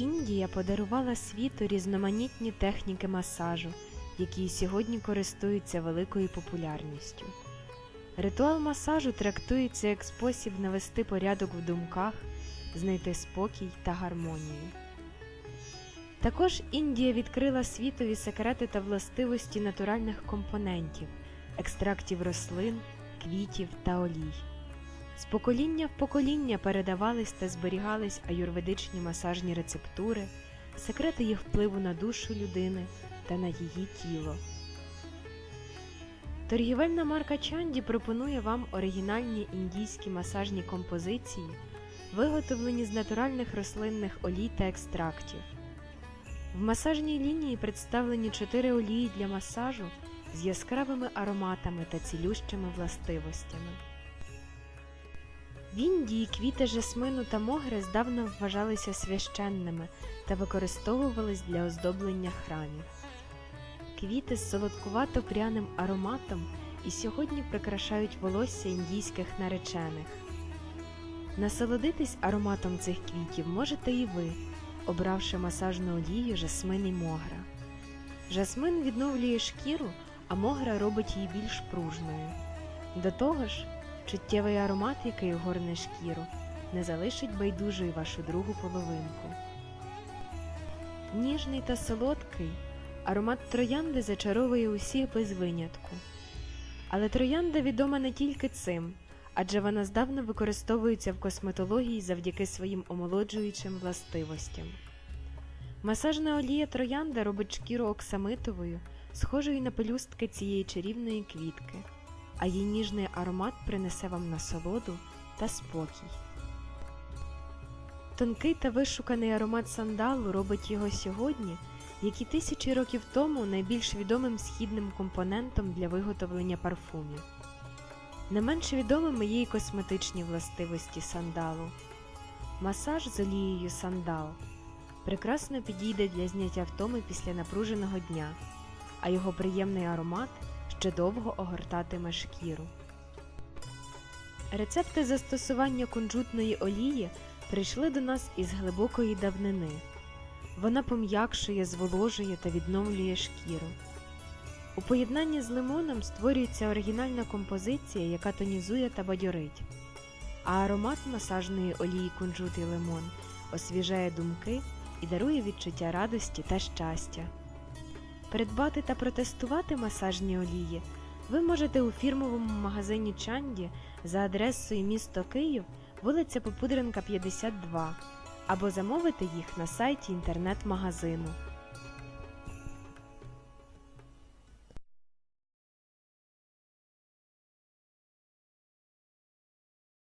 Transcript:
Індія подарувала світу різноманітні техніки масажу, які сьогодні користуються великою популярністю. Ритуал масажу трактується як спосіб навести порядок в думках, знайти спокій та гармонію. Також Індія відкрила світові секрети та властивості натуральних компонентів, екстрактів рослин, квітів та олій. З покоління в покоління передавались та зберігались аюрведичні масажні рецептури, секрети їх впливу на душу людини та на її тіло. Торгівельна марка Чанді пропонує вам оригінальні індійські масажні композиції, виготовлені з натуральних рослинних олій та екстрактів. В масажній лінії представлені чотири олії для масажу з яскравими ароматами та цілющими властивостями. В Індії квіти жасмину та могри здавна вважалися священними та використовувались для оздоблення храмів. Квіти з солодкувато пряним ароматом і сьогодні прикрашають волосся індійських наречених. Насолодитись ароматом цих квітів можете і ви, обравши масажну олію жасмин і могра. Жасмин відновлює шкіру, а могра робить її більш пружною. До того ж, чуттєвий аромат, який огорне шкіру, не залишить байдужою вашу другу половинку. Ніжний та солодкий аромат троянди зачаровує усіх без винятку. Але троянда відома не тільки цим, адже вона здавна використовується в косметології завдяки своїм омолоджуючим властивостям. Масажна олія троянда робить шкіру оксамитовою, схожою на пелюстки цієї чарівної квітки, а її ніжний аромат принесе вам насолоду та спокій. Тонкий та вишуканий аромат сандалу робить його сьогодні, як і тисячі років тому, найбільш відомим східним компонентом для виготовлення парфумів. Не менш відомими є й косметичні властивості сандалу. Масаж з олією сандал прекрасно підійде для зняття втоми після напруженого дня, а його приємний аромат ще довго огортатиме шкіру. Рецепти застосування кунжутної олії прийшли до нас із глибокої давнини. Вона пом'якшує, зволожує та відновлює шкіру. У поєднанні з лимоном створюється оригінальна композиція, яка тонізує та бадьорить, а аромат масажної олії кунжут і лимон освіжає думки і дарує відчуття радості та щастя. Придбати та протестувати масажні олії ви можете у фірмовому магазині Чанді за адресою місто Київ, вулиця Попудренка, 52, або замовити їх на сайті інтернет-магазину